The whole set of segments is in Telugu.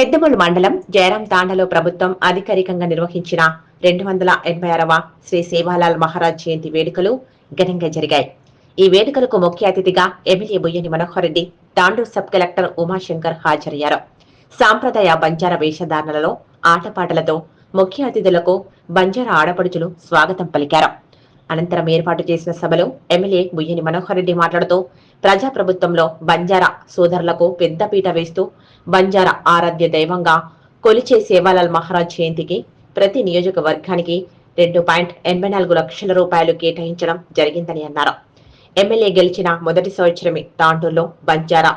పెద్దమూలు మండలం జయరాం తాండలో ప్రభుత్వం అధికారికంగా నిర్వహించిన రెండు వందల ఎనభై ఆరవ శ్రీ సేవాలాల్ మహారాజ్ జయంతి వేడుకలు ఘనంగా జరిగాయి. ఈ వేడుకలకు ముఖ్య అతిథిగా MLA Buyyani Manohar Reddy Tandur sub collector Umashankar హాజరయ్యారు. సాంప్రదాయ బంజారా వేషధారణలలో ఆటపాటలతో ముఖ్య అతిథులకు బంజారా ఆడపడుచులు స్వాగతం పలికారు. అనంతరం ఏర్పాటు చేసిన సభలో ఎమ్మెల్యే బుయ్యని మనోహర్ రెడ్డి మాట్లాడుతూ ప్రజాప్రభుత్వంలో బంజారా సోదరులకు పెద్దపీట వేస్తూ బంజారా ఆరాధ్య దైవంగా కొలిచే సేవాలాల్ మహారాజ్ జయంతికి ప్రతి నియోజకవర్గానికి రెండు పాయింట్ ఎనభై నాలుగు లక్షల రూపాయలు కేటాయించడం జరిగిందని అన్నారు. ఎమ్మెల్యే గెలిచిన మొదటి సంవత్సరమే తాండూరులో బంజారా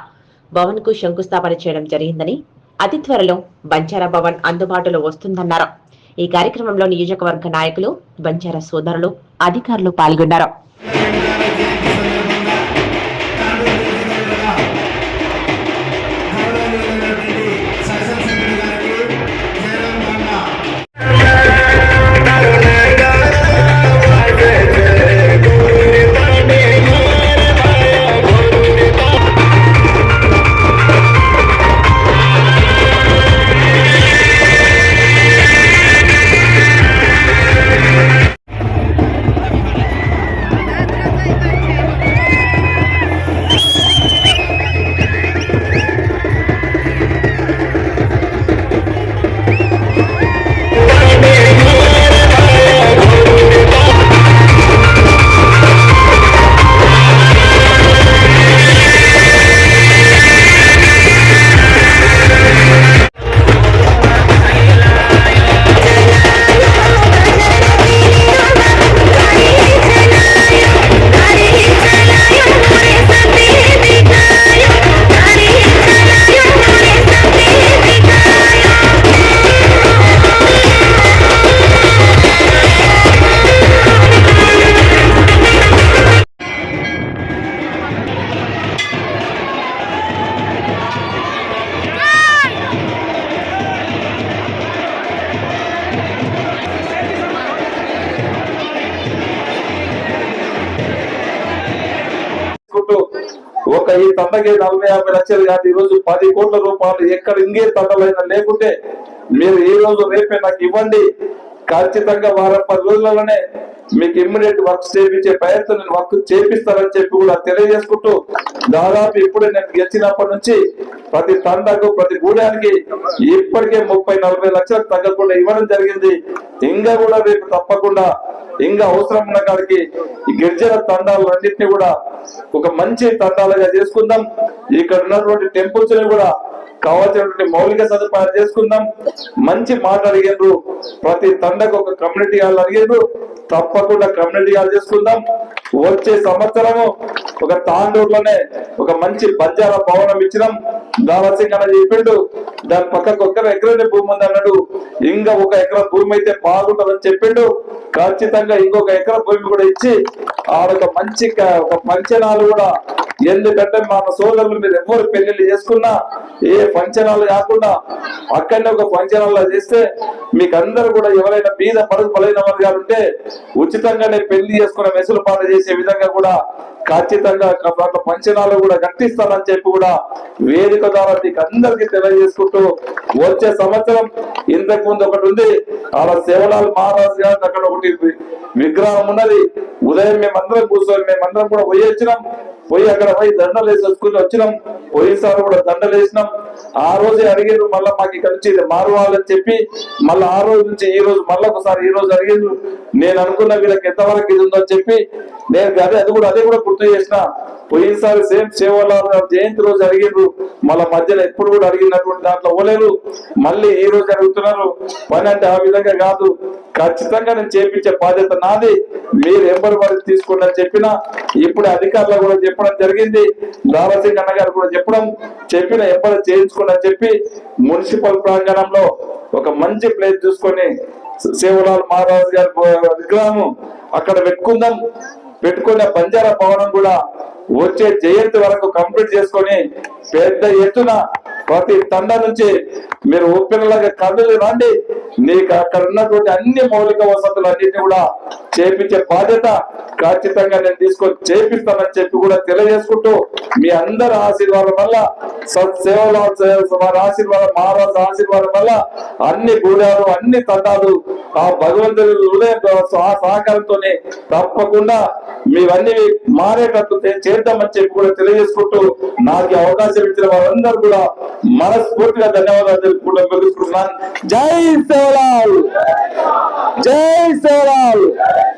భవన్కు శంకుస్థాపన చేయడం జరిగిందని అతి త్వరలో బంజారా భవన్ అందుబాటులో వస్తుందన్నారు. ఈ కార్యక్రమంలో నియోజకవర్గ నాయకులు బంజారా సోదరులు అధికారులు పాల్గొన్నారు. ఈ తండకి నలభై యాభై లక్షలు కాదు ఈ రోజు పది కోట్ల రూపాయలు ఎక్కడ ఇంకే తండలైనా లేకుంటే మీరు ఈ రోజు రేపే నాకు ఇవ్వండి. ఖచ్చితంగా వారం పది రోజులలోనే మీకు ఇమ్మీడియట్ వర్క్ చేయించే ప్రయత్నం నేను వర్క్ చేపిస్తానని చెప్పి కూడా తెలియజేసుకుంటూ దాదాపు ఇప్పుడే నేను గెలిచినప్పటి నుంచి ప్రతి తండకు ప్రతి గూడానికి ఇప్పటికే ముప్పై నలభై లక్షలకు తగ్గకుండా ఇవ్వడం జరిగింది. ఇంకా కూడా రేపు తప్పకుండా ఇంకా అవసరం ఉన్న కాడికి గిరిజన తండాలన్నింటినీ కూడా ఒక మంచి తండాలుగా చేసుకుందాం. ఇక్కడ ఉన్నటువంటి టెంపుల్స్ని కూడా కావాల్సినటువంటి మౌలిక సదుపాయాలు చేసుకుందాం. మంచి మాట అడిగిండ్రు ప్రతి తండకు ఒక కమ్యూనిటీ హాల్ అడిగిండ్రు తప్పకుండా కమ్యూనిటీ హాల్ చేసుకుందాం. వచ్చే సంవత్సరము ఒక తాండూరులోనే ఒక మంచి బంజారా భవనం ఇచ్చినాం. దారాసింగ్ అని చెప్పిండు దాని పక్కకు ఒక్క ఎకరం భూమి ఉంది అన్నాడు. ఇంకా ఒక ఎకరం భూమి అయితే బాగుంటుందని చెప్పిండు. ఖచ్చితంగా ఇంకొక ఎకరం భూమి కూడా ఇచ్చి ఆడొక మంచి ఒక పంచనాలు కూడా ఎందుకంటే మన సోదరులు మీరు ఎవరు పెళ్ళిళ్ళు చేసుకున్నా ఏ పంచనాలు కాకుండా అక్కడనే ఒక పంచనాలు చేస్తే మీకు అందరు కూడా ఎవరైనా బీద పరుగు బలైన వర్గాలు ఉంటే ఉచితంగానే పెళ్ళి చేసుకున్న వెసులుబాటు చేసే విధంగా కూడా ఖచ్చితంగా దాంట్లో పంచనాలు కూడా కట్టిస్తానని చెప్పి కూడా వేదిక ద్వారా మీకు అందరికీ తెలియజేసుకుంటూ వచ్చే సంవత్సరం ఇంతకు ముందు ఒకటి ఉంది. అలా సేవలాల్ మహారాజ్ గారి అక్కడ ఒకటి విగ్రహం ఉన్నది. ఉదయం మేమందరం కూర్చొని మేమందరం కూడా పోయి వచ్చినాం. పోయి అక్కడ పోయి దండలు వేసి వచ్చుకుని వచ్చినాం. పోయినసారి కూడా దండలు వేసినాం. ఆ రోజే అడిగారు మళ్ళీ మాకు ఇక్కడ నుంచి ఇది మారువాలని చెప్పి మళ్ళీ ఆ రోజు నుంచి ఈ రోజు మళ్ళీ ఒకసారి ఈ రోజు అడిగారు నేను అనుకున్న వీళ్ళకి ఎంతవరకు ఇది ఉందో చెప్పి నేను అదే అది కూడా అదే కూడా గుర్తు చేసిన. పోయినసారి సేమ్ సేవలాల్ గారు జయంతి రోజు అడిగిండ్రు. మళ్ళా మధ్యలో ఎప్పుడు కూడా అడిగినటువంటి దాంట్లో ఓలేరు. మళ్ళీ ఈ రోజు అడుగుతున్నారు? పని అంటే ఆ విధంగా కాదు. ఖచ్చితంగా నేను చేపించే బాధ్యత నాది. మీరు ఎవరి వారికి తీసుకోండి అని చెప్పిన ఇప్పుడు అధికారులు కూడా చెప్పడం జరిగింది. దారాసింగ్ అన్న గారు కూడా చెప్పడం చెప్పిన ఎంబడి చేయించుకోండి చెప్పి మున్సిపల్ ప్రాంగణంలో ఒక మంచి ప్లేస్ చూసుకొని సేవలాల్ మహారాజు గారి విగ్రహం అక్కడ పెట్టుకుందాం. పెట్టుకునే బంజారా భవనం కూడా వచ్చే జయంతి వరకు కంప్లీట్ చేసుకొని పెద్ద ఎత్తున ప్రతి తండ నుంచి మీరు ఉప్పినలాగా కదులు రండి. నీకు అక్కడ ఉన్నటువంటి అన్ని మౌలిక వసతులు అన్నింటినీ కూడా చేపించే బాధ్యత ఖచ్చితంగా నేను తీసుకొని చేపిస్తానని చెప్పి కూడా తెలియజేసుకుంటూ మీ అందరి ఆశీర్వాదం వల్ల సత్సేవల వారి ఆశీర్వాదం మహారాజు ఆశీర్వాదం వల్ల అన్ని గూడాలు అన్ని తండాలు ఆ భగవంతుని ఉదయం ఆ సహకారంతోనే తప్పకుండా మీవన్నీ మారేటట్టు చేద్దామని చెప్పి కూడా తెలియజేసుకుంటూ నాకు అవకాశం ఇచ్చిన వారందరూ కూడా మనస్ఫూర్తిగా ధన్యవాదాలు తెలుపుకుంటూ తెలుసుకుంటున్నాను జై సేవలాల్ జై సేవలాల్